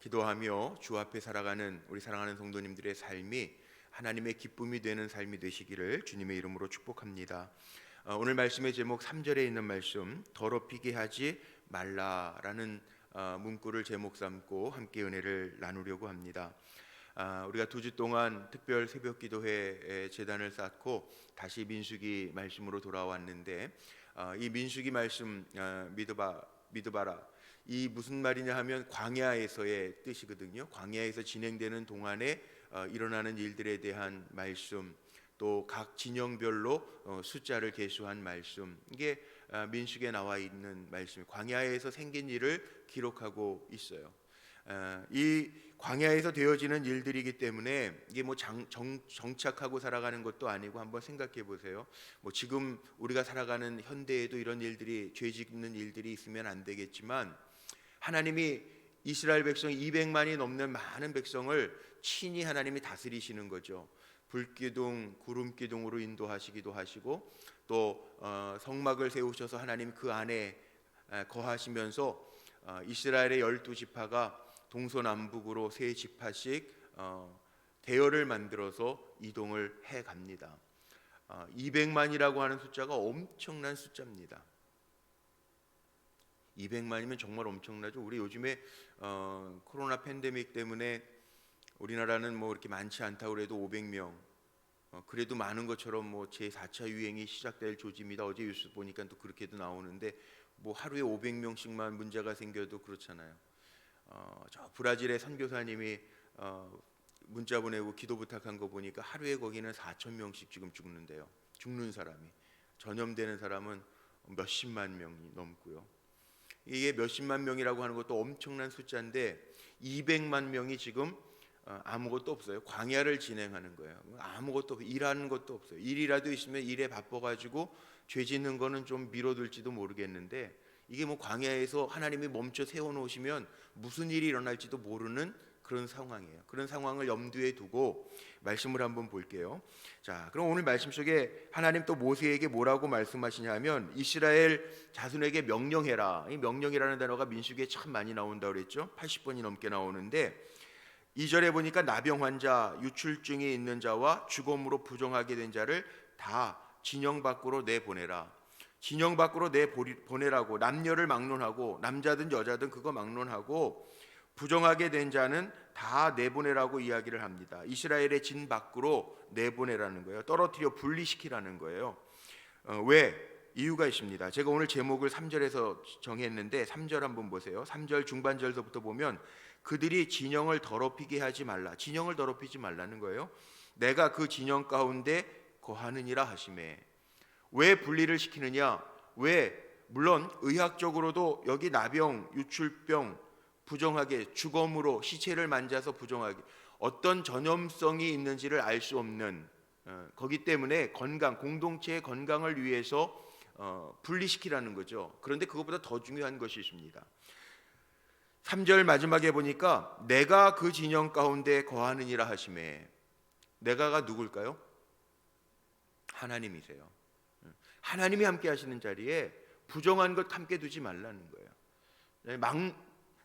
기도하며 주 앞에 살아가는 우리 사랑하는 성도님들의 삶이 하나님의 기쁨이 되는 삶이 되시기를 주님의 이름으로 축복합니다. 어, 오늘 말씀의 제목 3절에 있는 말씀 더럽히게 하지 말라라는 어, 문구를 제목 삼고 함께 은혜를 나누려고 합니다. 아, 우리가 두 주 동안 특별 새벽 기도회 재단을 쌓고 다시 민수기 말씀으로 돌아왔는데 아, 이 민수기 말씀 아, 믿어봐 믿어봐라 이 무슨 말이냐 하면 광야에서의 뜻이거든요. 광야에서 진행되는 동안에 어, 일어나는 일들에 대한 말씀 또 각 진영별로 어, 숫자를 계수한 말씀 이게 아, 민수기에 나와 있는 말씀 광야에서 생긴 일을 기록하고 있어요. 아, 이 광야에서 되어지는 일들이기 때문에 이게 뭐 장, 정, 정착하고 살아가는 것도 아니고 한번 생각해 보세요. 뭐 지금 우리가 살아가는 현대에도 이런 일들이 죄 짓는 일들이 있으면 안 되겠지만 하나님이 이스라엘 백성 200만이 넘는 많은 백성을 친히 하나님이 다스리시는 거죠. 불기둥, 구름기둥으로 인도하시기도 하시고 또 어, 성막을 세우셔서 하나님 그 안에 에, 거하시면서 어, 이스라엘의 열두 지파가 동서남북으로 세 지파씩 어, 대열을 만들어서 이동을 해 갑니다. 어, 200만이라고 하는 숫자가 엄청난 숫자입니다. 200만이면 정말 엄청나죠. 우리 요즘에 어, 코로나 팬데믹 때문에 우리나라는 뭐 이렇게 많지 않다고 그래도 500명. 어, 그래도 많은 것처럼 뭐 제 4차 유행이 시작될 조짐이다. 어제 뉴스 보니까 또 그렇게도 나오는데 뭐 하루에 500명씩만 문제가 생겨도 그렇잖아요. 어, 저 브라질의 선교사님이 어, 문자 보내고 기도 부탁한 거 보니까 하루에 거기는 4천 명씩 지금 죽는데요. 죽는 사람이 전염되는 사람은 몇십만 명이 넘고요. 이게 몇십만 명이라고 하는 것도 엄청난 숫자인데 200만 명이 지금 어, 아무것도 없어요. 광야를 진행하는 거예요. 아무것도 없, 일하는 것도 없어요. 일이라도 있으면 일에 바빠가지고 죄 짓는 거는 좀 미뤄둘지도 모르겠는데 이게 뭐 광야에서 하나님이 멈춰 세워놓으시면 무슨 일이 일어날지도 모르는 그런 상황이에요. 그런 상황을 염두에 두고 말씀을 한번 볼게요. 자, 그럼 오늘 말씀 속에 하나님 또 모세에게 뭐라고 말씀하시냐면 이스라엘 자손에게 명령해라. 이 명령이라는 단어가 민수기에 참 많이 나온다 그랬죠. 80번이 넘게 나오는데 2절에 보니까 나병 환자, 유출증이 있는 자와 죽음으로 부정하게 된 자를 다 진영 밖으로 내보내라. 진영 밖으로 내보내라고 남녀를 막론하고 남자든 여자든 그거 막론하고 부정하게 된 자는 다 내보내라고 이야기를 합니다. 이스라엘의 진 밖으로 내보내라는 거예요. 떨어뜨려 분리시키라는 거예요. 어, 왜? 이유가 있습니다. 제가 오늘 제목을 3절에서 정했는데 3절 한번 보세요. 3절 중반절서부터 보면 그들이 진영을 더럽히게 하지 말라. 진영을 더럽히지 말라는 거예요. 내가 그 진영 가운데 거하느니라 하심에 왜 분리를 시키느냐? 왜 물론 의학적으로도 여기 나병, 유출병 부정하게 주검으로 시체를 만져서 부정하게 어떤 전염성이 있는지를 알 수 없는 어, 거기 때문에 건강 공동체의 건강을 위해서 어, 분리시키라는 거죠. 그런데 그것보다 더 중요한 것이 있습니다. 3절 마지막에 보니까 내가 그 진영 가운데 거하느니라 하심에 내가가 누굴까요? 하나님이세요. 하나님이 함께 하시는 자리에 부정한 것 함께 두지 말라는 거예요. 막,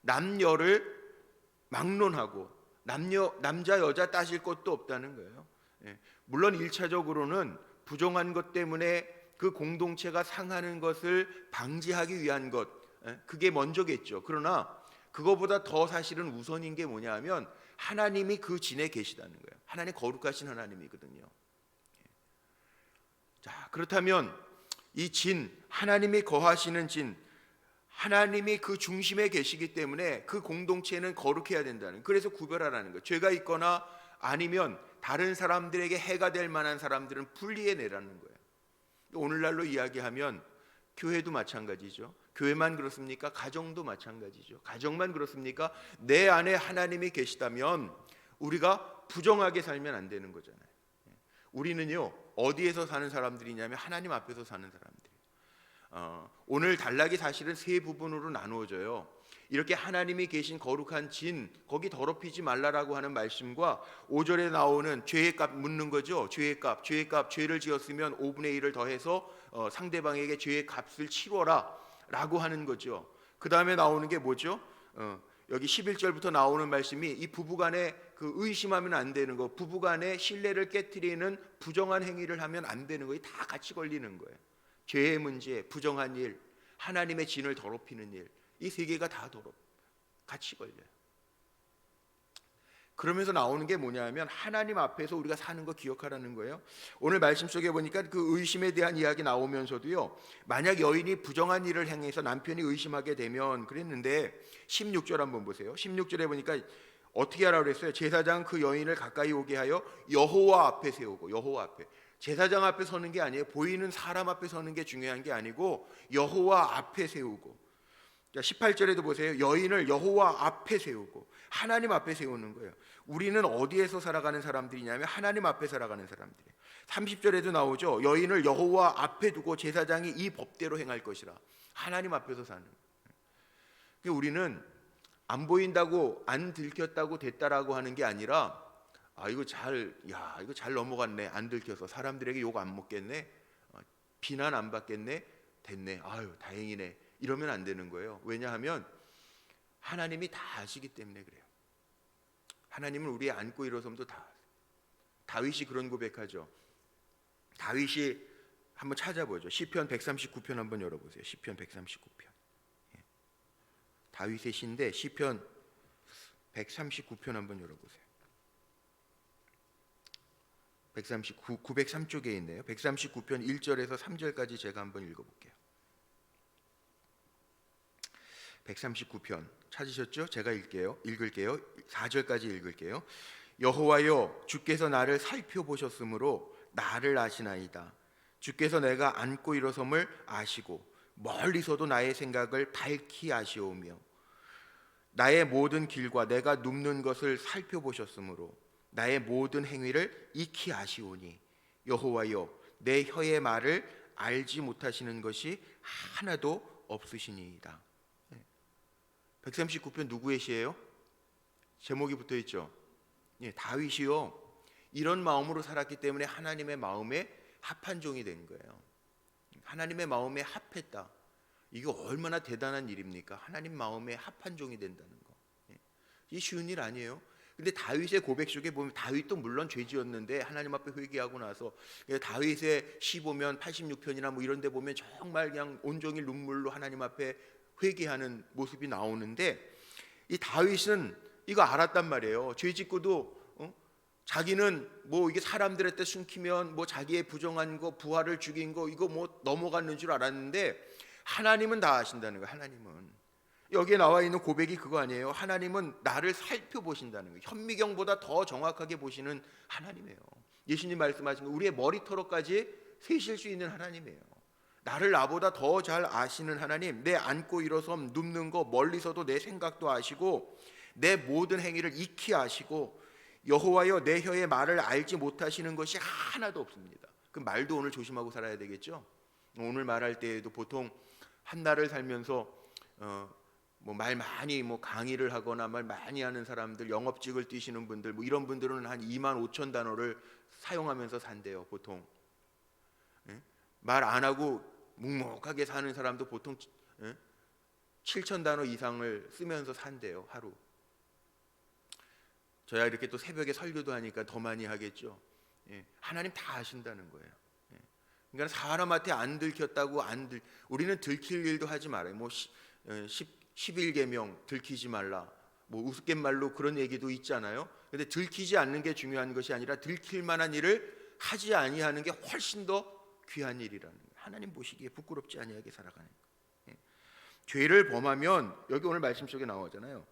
남녀를 막론하고 남녀 남자 여자 따질 것도 없다는 거예요. 예. 물론 일차적으로는 부정한 것 때문에 그 공동체가 상하는 것을 방지하기 위한 것 예, 그게 먼저겠죠. 그러나 그거보다 더 사실은 우선인 게 뭐냐하면 하나님이 그 진에 계시다는 거예요. 하나님 거룩하신 하나님이거든요. 예. 자 그렇다면 이 진, 하나님이 거하시는 진, 하나님이 그 중심에 계시기 때문에 그 공동체는 거룩해야 된다는. 그래서 구별하라는 거예요. 죄가 있거나 아니면 다른 사람들에게 해가 될 만한 사람들은 분리해 내라는 거예요. 오늘날로 이야기하면 교회도 마찬가지죠. 교회만 그렇습니까? 가정도 마찬가지죠. 가정만 그렇습니까? 내 안에 하나님이 계시다면 우리가 부정하게 살면 안 되는 거잖아요. 우리는요 어디에서 사는 사람들이냐면 하나님 앞에서 사는 사람들. 어, 오늘 단락이 사실은 세 부분으로 나누어져요. 이렇게 하나님이 계신 거룩한 진 거기 더럽히지 말라라고 하는 말씀과 5절에 나오는 죄의 값 묻는 거죠. 죄의 값, 죄의 값, 죄를 지었으면 5분의 1을 더해서 어, 상대방에게 죄의 값을 치러라라고 하는 거죠. 그 다음에 나오는 게 뭐죠? 어, 여기 11절부터 나오는 말씀이 이 부부간에 그 의심하면 안 되는 거, 부부간에 신뢰를 깨뜨리는 부정한 행위를 하면 안 되는 거에 다 같이 걸리는 거예요. 죄의 문제, 부정한 일, 하나님의 진을 더럽히는 일, 이 세 개가 다 더럽 같이 걸려요. 그러면서 나오는 게 뭐냐면 하나님 앞에서 우리가 사는 거 기억하라는 거예요. 오늘 말씀 속에 보니까 그 의심에 대한 이야기 나오면서도요. 만약 여인이 부정한 일을 행해서 남편이 의심하게 되면 그랬는데 16절 한번 보세요. 16절에 보니까 어떻게 하라고 그랬어요? 제사장 그 여인을 가까이 오게 하여 여호와 앞에 세우고 여호와 앞에 제사장 앞에 서는 게 아니에요. 보이는 사람 앞에 서는 게 중요한 게 아니고 여호와 앞에 세우고 자, 18절에도 보세요. 여인을 여호와 앞에 세우고 하나님 앞에 세우는 거예요. 우리는 어디에서 살아가는 사람들이냐면 하나님 앞에 살아가는 사람들이에요. 30절에도 나오죠. 여인을 여호와 앞에 두고 제사장이 이 법대로 행할 것이라. 하나님 앞에서 사는. 거예요. 우리는 안 보인다고 안 들켰다고 됐다라고 하는 게 아니라 아 이거 잘 야 이거 잘 넘어갔네 안 들켜서 사람들에게 욕 안 먹겠네 어, 비난 안 받겠네 됐네 아유 다행이네 이러면 안 되는 거예요. 왜냐하면 하나님이 다 아시기 때문에 그래요. 하나님은 우리의 안고 일어섬도 다. 다윗이 그런 고백하죠. 다윗이 한번 찾아보죠. 시편 139편 한번 열어보세요. 시편 139편. 예. 다윗의 시인데 시편 139편 한번 열어보세요. 139 903쪽에 있네요. 139편 1절에서 3절까지 제가 한번 읽어 볼게요. 139편 찾으셨죠? 제가 읽게요. 읽을게요. 4절까지 읽을게요. 여호와여 주께서 나를 살펴보셨으므로 나를 아시나이다. 주께서 내가 앉고 일어섬을 아시고 멀리서도 나의 생각을 밝히 아시오며 나의 모든 길과 내가 눕는 것을 살펴보셨으므로 나의 모든 행위를 익히 아시오니 여호와여 내 혀의 말을 알지 못하시는 것이 하나도 없으시니이다. 139편 누구의 시예요? 제목이 붙어 있죠. 예, 다윗이요. 이런 마음으로 살았기 때문에 하나님의 마음에 합한 종이 된 거예요. 하나님의 마음에 합했다. 이거 얼마나 대단한 일입니까? 하나님 마음에 합한 종이 된다는 거. 예. 이 쉬운 일 아니에요. 근데 다윗의 고백 속에 보면 다윗도 물론 죄지었는데 하나님 앞에 회개하고 나서 예, 다윗의 시 보면 86편이나 뭐 이런 데 보면 정말 그냥 온종일 눈물로 하나님 앞에 회개하는 모습이 나오는데 이 다윗은 이거 알았단 말이에요. 죄 짓고도 어? 자기는 뭐 이게 사람들한테 숨기면 뭐 자기의 부정한 거 부하를 죽인 거 이거 뭐 넘어갔는 줄 알았는데 하나님은 다 아신다는 거예요. 하나님은 여기에 나와 있는 고백이 그거 아니에요. 하나님은 나를 살펴보신다는 거예요. 현미경보다 더 정확하게 보시는 하나님이에요. 예수님 말씀하신 거 우리의 머리털어까지 세실 수 있는 하나님이에요. 나를 나보다 더 잘 아시는 하나님, 내 앉고 일어섬 눕는 거 멀리서도 내 생각도 아시고 내 모든 행위를 익히 아시고 여호와여 내 혀의 말을 알지 못하시는 것이 하나도 없습니다. 그 말도 오늘 조심하고 살아야 되겠죠. 오늘 말할 때에도 보통 한 날을 살면서 어, 뭐 말 많이 뭐 강의를 하거나 말 많이 하는 사람들 영업직을 뛰시는 분들 뭐 이런 분들은 한 2만 5천 단어를 사용하면서 산대요 보통 예? 말안 하고 묵묵하게 사는 사람도 보통 예? 7천 단어 이상을 쓰면서 산대요 하루 저야 이렇게 또 새벽에 설교도 하니까 더 많이 하겠죠 예. 하나님 다 아신다는 거예요 예. 그러니까 사람한테 안 들켰다고 안 들, 우리는 들킬 일도 하지 말아요 뭐 시, 어, 10, 11계명 들키지 말라. 뭐 우스갯말로 그런 얘기도 있잖아요. 근데 들키지 않는 게 중요한 것이 아니라 들킬 만한 일을 하지 아니하는 게 훨씬 더 귀한 일이라는 거예요. 하나님 보시기에 부끄럽지 아니하게 살아가는 거예요. 예. 죄를 범하면 여기 오늘 말씀 속에 나오잖아요.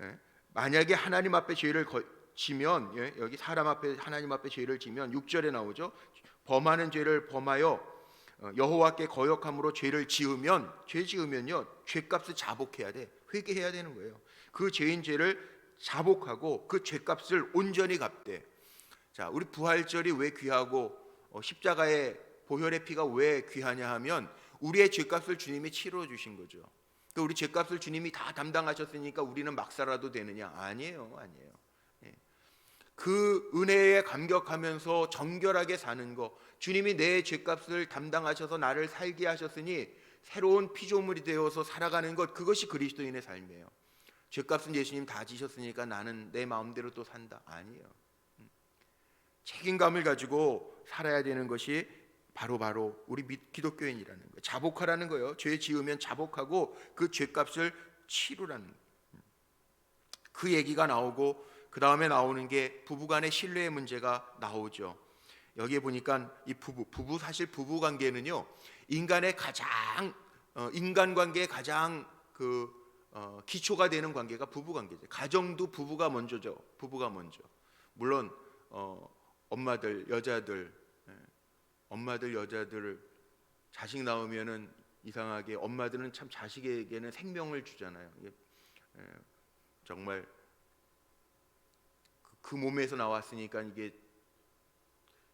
예. 만약에 하나님 앞에 죄를 거, 지면 예, 여기 사람 앞에 하나님 앞에 죄를 지면 6절에 나오죠. 범하는 죄를 범하여 어, 여호와께 거역함으로 죄를 지으면 죄 지으면요 죄값을 자복해야 돼 회개해야 되는 거예요. 그 죄인 죄를 자복하고 그 죄값을 온전히 갚되. 자 우리 부활절이 왜 귀하고 어, 십자가의 보혈의 피가 왜 귀하냐 하면 우리의 죄값을 주님이 치러 주신 거죠. 그 우리 죄값을 주님이 다 담당하셨으니까 우리는 막 살아도 되느냐? 아니에요, 아니에요. 예. 그 은혜에 감격하면서 정결하게 사는 거, 주님이 내 죄값을 담당하셔서 나를 살게 하셨으니 새로운 피조물이 되어서 살아가는 것 그것이 그리스도인의 삶이에요. 죄값은 예수님 다 지셨으니까 나는 내 마음대로 또 산다. 아니에요. 음. 책임감을 가지고 살아야 되는 것이 바로 바로 우리 미- 기독교인이라는 거예요. 자복하라는 거예요. 죄 지으면 자복하고 그 죄값을 치르라는 거예요. 음. 그 얘기가 나오고 그 다음에 나오는 게 부부간의 신뢰의 문제가 나오죠. 여기에 보니까 이 부부 부부 사실 부부 관계는요 인간의 가장 어, 인간 관계의 가장 그 어, 기초가 되는 관계가 부부 관계죠. 가정도 부부가 먼저죠. 부부가 먼저. 물론 어, 엄마들 여자들 예, 엄마들 여자들 자식 나오면은 이상하게 엄마들은 참 자식에게는 생명을 주잖아요. 예, 정말 그- 그 몸에서 나왔으니까 이게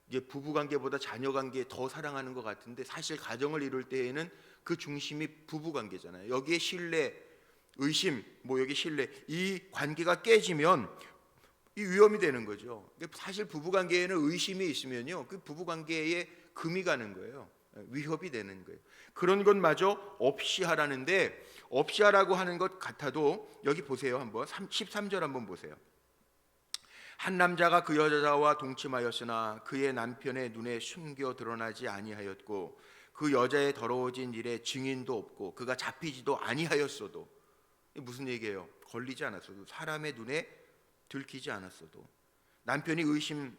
이게 부부 관계보다 자녀 관계 더 사랑하는 것 같은데 사실 가정을 이룰 때에는 그 중심이 부부 관계잖아요. 여기에 신뢰, 의심, 뭐 여기 신뢰 이 관계가 깨지면 이 위험이 되는 거죠. 사실 부부 관계에는 의심이 있으면요, 그 부부 관계에 금이 가는 거예요. 위협이 되는 거예요. 그런 것마저 없이 하라는데 없이 하라고 하는 것 같아도 여기 보세요 한번 13절 한번 보세요. 한 남자가 그 여자와 동침하였으나 그의 남편의 눈에 숨겨 드러나지 아니하였고 그 여자의 더러워진 일에 증인도 없고 그가 잡히지도 아니하였어도. 무슨 얘기예요? 걸리지 않았어도 사람의 눈에 들키지 않았어도. 남편이 의심이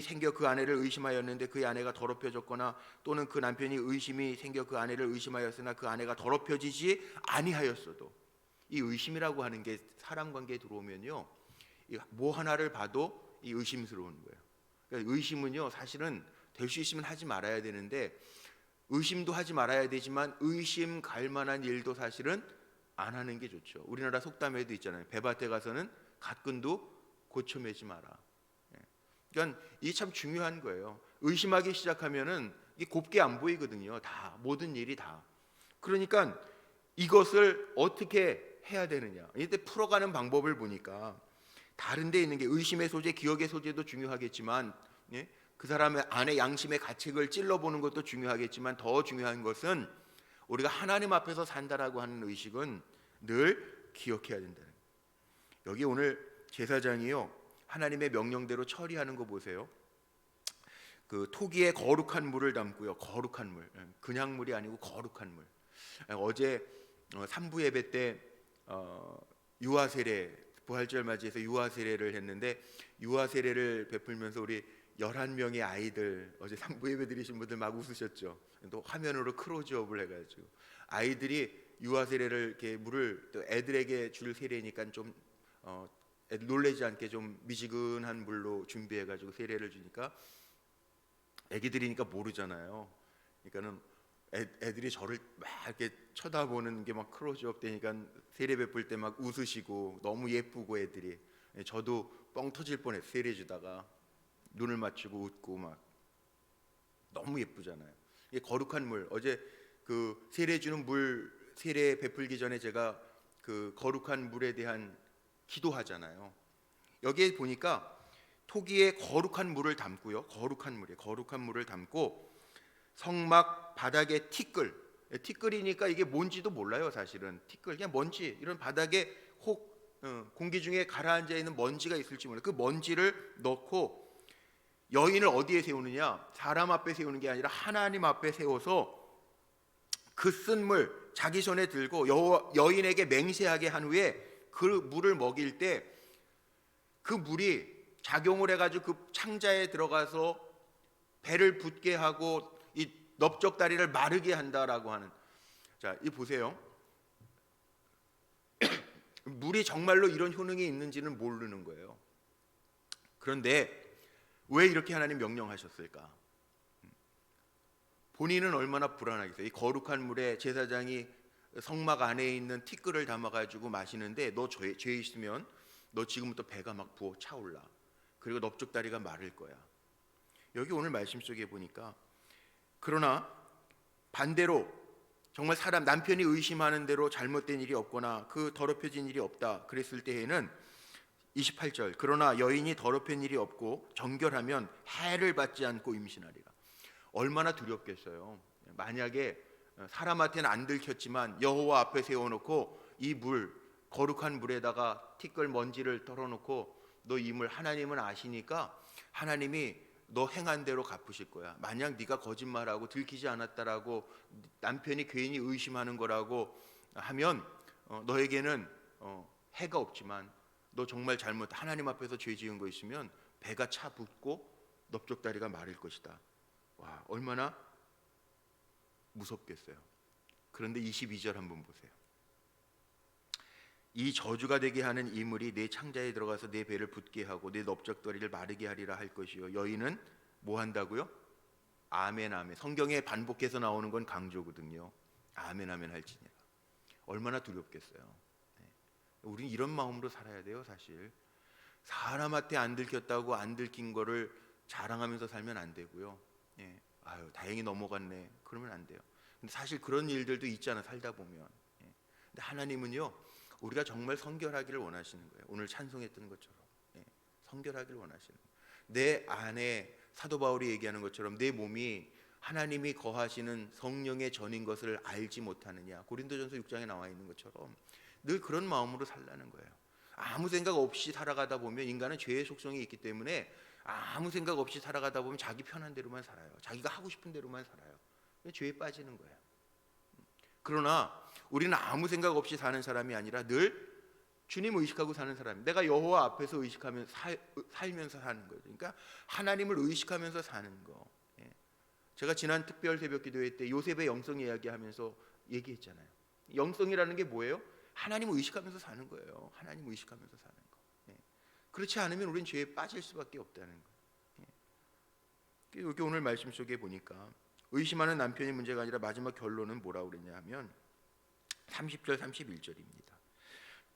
생겨 그 아내를 의심하였는데 그 아내가 더럽혀졌거나 또는 그 남편이 의심이 생겨 그 아내를 의심하였으나 그 아내가 더럽혀지지 아니하였어도. 이 의심이라고 하는 게 사람 관계에 들어오면요. 이 뭐 하나를 봐도 이 의심스러운 거예요. 그러니까 의심은요 사실은 될 수 있으면 하지 말아야 되는데 의심도 하지 말아야 되지만 의심 갈 만한 일도 사실은 안 하는 게 좋죠. 우리나라 속담에도 있잖아요. 배밭에 가서는 갓근도 고쳐 매지 마라. 예. 그러니까 이게 참 중요한 거예요. 의심하기 시작하면은 이게 곱게 안 보이거든요. 다 모든 일이 다. 그러니까 이것을 어떻게 해야 되느냐. 이때 풀어가는 방법을 보니까 다른 데 있는 게 의심의 소재, 기억의 소재도 중요하겠지만 예? 그 사람의 안에 양심의 가책을 찔러보는 것도 중요하겠지만 더 중요한 것은 우리가 하나님 앞에서 산다라고 하는 의식은 늘 기억해야 된다는 거예요. 여기 오늘 제사장이요 하나님의 명령대로 처리하는 거 보세요. 그 토기에 거룩한 물을 담고요. 거룩한 물, 예, 그냥 물이 아니고 거룩한 물. 예, 어제 어, 삼부 예배 때 어, 유아 세례 부활절 맞이해서 유아 세례를 했는데 유아 세례를 베풀면서 우리 11명의 아이들 어제 삼부 예배 드리신 분들 막 웃으셨죠. 또 화면으로 크로즈업을 해 가지고 아이들이 유아 세례를 이렇게 물을 또 애들에게 줄 세례니까 좀 어, 놀래지 않게 좀 미지근한 물로 준비해 가지고 세례를 주니까 애기들이니까 모르잖아요. 그러니까는 애, 애들이 저를 막 이렇게 쳐다보는 게 막 크로즈업 되니까 세례 베풀 때 막 웃으시고 너무 예쁘고 애들이 예, 저도 뻥 터질 뻔했 세례 주다가 눈을 맞추고 웃고 막 너무 예쁘잖아요. 이게 거룩한 물 어제 그 세례 주는 물 세례 베풀기 전에 제가 그 거룩한 물에 대한 기도하잖아요. 여기에 보니까 토기에 거룩한 물을 담고요. 거룩한 물에 거룩한 물을 담고 성막 바닥에 티끌. 예, 티끌이니까 이게 뭔지도 몰라요 사실은. 티끌 그냥 먼지. 이런 바닥에 혹 어, 공기 중에 가라앉아 있는 먼지가 있을지 몰라요. 그 먼지를 넣고 여인을 어디에 세우느냐? 사람 앞에 세우는 게 아니라 하나님 앞에 세워서 그 쓴 물 자기 손에 들고 여, 여인에게 맹세하게 한 후에 그 물을 먹일 때 그 물이 작용을 해가지고 그 창자에 들어가서 배를 붓게 하고 이 넓적 다리를 마르게 한다라고 하는 자, 이 보세요. 물이 정말로 이런 효능이 있는지는 모르는 거예요. 그런데 왜 이렇게 하나님 명령하셨을까? 본인은 얼마나 불안하겠어요. 이 거룩한 물에 제사장이 성막 안에 있는 티끌을 담아가지고 마시는데 너 죄, 죄 있으면 너 지금부터 배가 막 부어 차올라. 그리고 넓적 다리가 마를 거야. 여기 오늘 말씀 속에 보니까 그러나 반대로 정말 사람 남편이 의심하는 대로 잘못된 일이 없거나 그 더럽혀진 일이 없다 그랬을 때에는 28절 그러나 여인이 더럽힌 일이 없고 정결하면 해를 받지 않고 임신하리라. 얼마나 두렵겠어요. 만약에 사람한테는 안 들켰지만 여호와 앞에 세워놓고 이 물 거룩한 물에다가 티끌 먼지를 털어놓고 너 임을 하나님은 아시니까 하나님이 너 행한 대로 갚으실 거야. 만약 네가 거짓말하고 들키지 않았다라고 남편이 괜히 의심하는 거라고 하면 어, 너에게는 어, 해가 없지만 너 정말 잘못 하나님 앞에서 죄 지은 거 있으면 배가 차 붙고 넓적다리가 마를 것이다. 와 얼마나 무섭겠어요. 그런데 22절 한번 보세요. 이 저주가 되게 하는 이물이 내 창자에 들어가서 내 배를 붙게 하고 내 넓적다리를 마르게 하리라 할 것이요 여인은 뭐 한다고요? 아멘 아멘. 성경에 반복해서 나오는 건 강조거든요. 아멘 아멘 할지니라. 얼마나 두렵겠어요. 네. 우리는 이런 마음으로 살아야 돼요, 사실. 사람한테 안 들켰다고 안 들킨 거를 자랑하면서 살면 안 되고요. 예. 아유, 다행히 넘어갔네. 그러면 안 돼요. 근데 사실 그런 일들도 있잖아 살다 보면. 예. 근데 하나님은요. 우리가 정말 성결하기를 원하시는 거예요. 오늘 찬송했던 것처럼 예, 성결하기를 원하시는 거예요. 내 안에 사도 바울이 얘기하는 것처럼 내 몸이 하나님이 거하시는 성령의 전인 것을 알지 못하느냐. 고린도전서 6장에 나와 있는 것처럼 늘 그런 마음으로 살라는 거예요. 아무 생각 없이 살아가다 보면 인간은 죄의 속성이 있기 때문에 아무 생각 없이 살아가다 보면 자기 편한 대로만 살아요. 자기가 하고 싶은 대로만 살아요. 죄에 빠지는 거예요. 그러나 우리는 아무 생각 없이 사는 사람이 아니라 늘 주님 의식하고 사는 사람. 내가 여호와 앞에서 의식하면 살, 살면서 사는 거죠. 그러니까 하나님을 의식하면서 사는 거. 예. 제가 지난 특별 새벽 기도회 때 요셉의 영성 이야기하면서 얘기했잖아요. 영성이라는 게 뭐예요? 하나님을 의식하면서 사는 거예요. 하나님 의식하면서 사는 거. 예. 그렇지 않으면 우리는 죄에 빠질 수밖에 없다는 거. 예. 여기 오늘 말씀 속에 보니까 의심하는 남편이 문제가 아니라 마지막 결론은 뭐라고 그랬냐 하면 30절 31절입니다.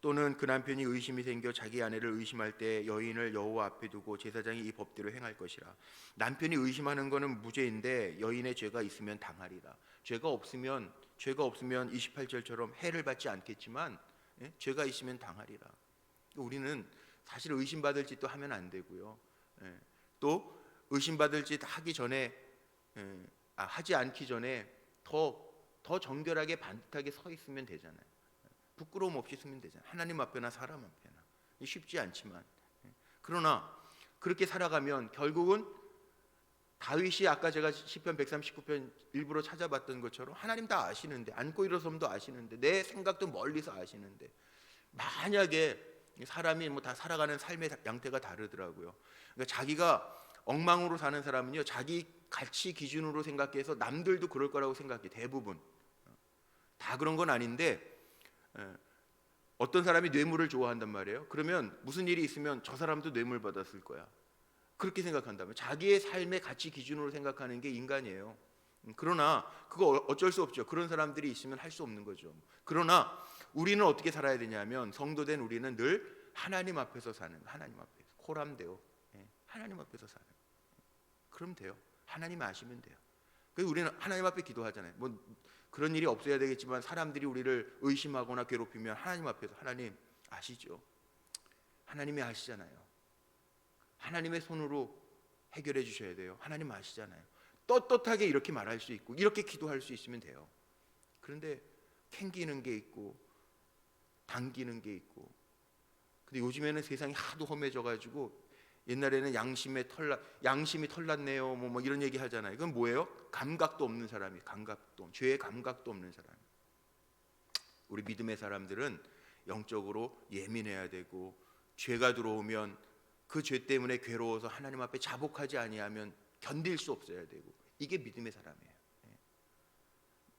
또는 그 남편이 의심이 생겨 자기 아내를 의심할 때 여인을 여호와 앞에 두고 제사장이 이 법대로 행할 것이라. 남편이 의심하는 것은 무죄인데 여인의 죄가 있으면 당하리라. 죄가 없으면 죄가 없으면 28절처럼 해를 받지 않겠지만 예? 죄가 있으면 당하리라. 우리는 사실 의심받을 짓도 하면 안 되고요. 예. 또 의심받을 짓 하기 전에 예. 아, 하지 않기 전에 더 더 정결하게 반듯하게 서 있으면 되잖아요. 부끄러움 없이 쓰면 되잖아요. 하나님 앞에나 사람 앞에나 쉽지 않지만 그러나 그렇게 살아가면 결국은 다윗이 아까 제가 시편 139편 일부러 찾아봤던 것처럼 하나님 다 아시는데 안고 일어섬도 아시는데 내 생각도 멀리서 아시는데 만약에 사람이 뭐 다 살아가는 삶의 양태가 다르더라고요. 그러니까 자기가 엉망으로 사는 사람은요 자기 가치 기준으로 생각해서 남들도 그럴 거라고 생각해 대부분 다 그런 건 아닌데 예, 어떤 사람이 뇌물을 좋아한단 말이에요. 그러면 무슨 일이 있으면 저 사람도 뇌물 받았을 거야. 그렇게 생각한다면 자기의 삶의 가치 기준으로 생각하는 게 인간이에요. 음, 그러나 그거 어쩔 수 없죠. 그런 사람들이 있으면 할 수 없는 거죠. 그러나 우리는 어떻게 살아야 되냐면 성도된 우리는 늘 하나님 앞에서 사는 하나님 앞에서 코람데오 예, 하나님 앞에서 사는 그럼 돼요. 하나님 아시면 돼요. 그래서 우리는 하나님 앞에 기도하잖아요. 뭐 그런 일이 없어야 되겠지만 사람들이 우리를 의심하거나 괴롭히면 하나님 앞에서 하나님 아시죠? 하나님이 아시잖아요. 하나님의 손으로 해결해 주셔야 돼요. 하나님 아시잖아요. 떳떳하게 이렇게 말할 수 있고 이렇게 기도할 수 있으면 돼요. 그런데 캥기는 게 있고 당기는 게 있고 근데 요즘에는 세상이 하도 험해져 가지고 옛날에는 양심에 털나 양심이 털났네요. 뭐, 뭐 이런 얘기 하잖아요. 이건 뭐예요? 감각도 없는 사람이 감각도 죄의 감각도 없는 사람. 우리 믿음의 사람들은 영적으로 예민해야 되고 죄가 들어오면 그 죄 때문에 괴로워서 하나님 앞에 자복하지 아니하면 견딜 수 없어야 되고 이게 믿음의 사람이에요. 예.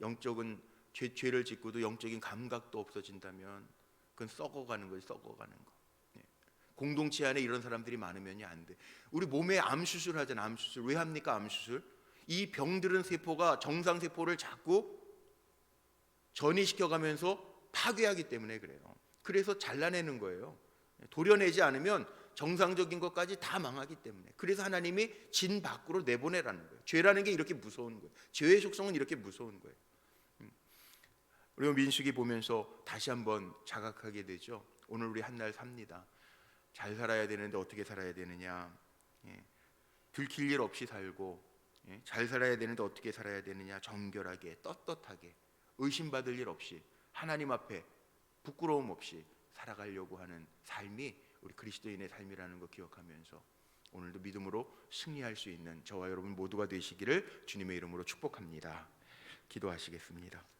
영적은 죄, 죄를 짓고도 영적인 감각도 없어진다면 그건 썩어가는 거예요. 썩어가는 거. 공동체 안에 이런 사람들이 많으면이 안 돼. 우리 몸에 암 수술 하잖아. 암 수술 왜 합니까? 암 수술 이 병들은 세포가 정상 세포를 자꾸 전이시켜가면서 파괴하기 때문에 그래요. 그래서 잘라내는 거예요. 도려내지 않으면 정상적인 것까지 다 망하기 때문에 그래서 하나님이 진 밖으로 내보내라는 거예요. 죄라는 게 이렇게 무서운 거예요. 죄의 속성은 이렇게 무서운 거예요. 음. 우리 민숙이 보면서 다시 한번 자각하게 되죠. 오늘 우리 한 날 삽니다. 잘 살아야 되는데 어떻게 살아야 되느냐? 예. 들킬 일 없이 살고 예. 잘 살아야 되는데 어떻게 살아야 되느냐? 정결하게 떳떳하게 의심받을 일 없이 하나님 앞에 부끄러움 없이 살아가려고 하는 삶이 우리 그리스도인의 삶이라는 거 기억하면서 오늘도 믿음으로 승리할 수 있는 저와 여러분 모두가 되시기를 주님의 이름으로 축복합니다. 기도하시겠습니다.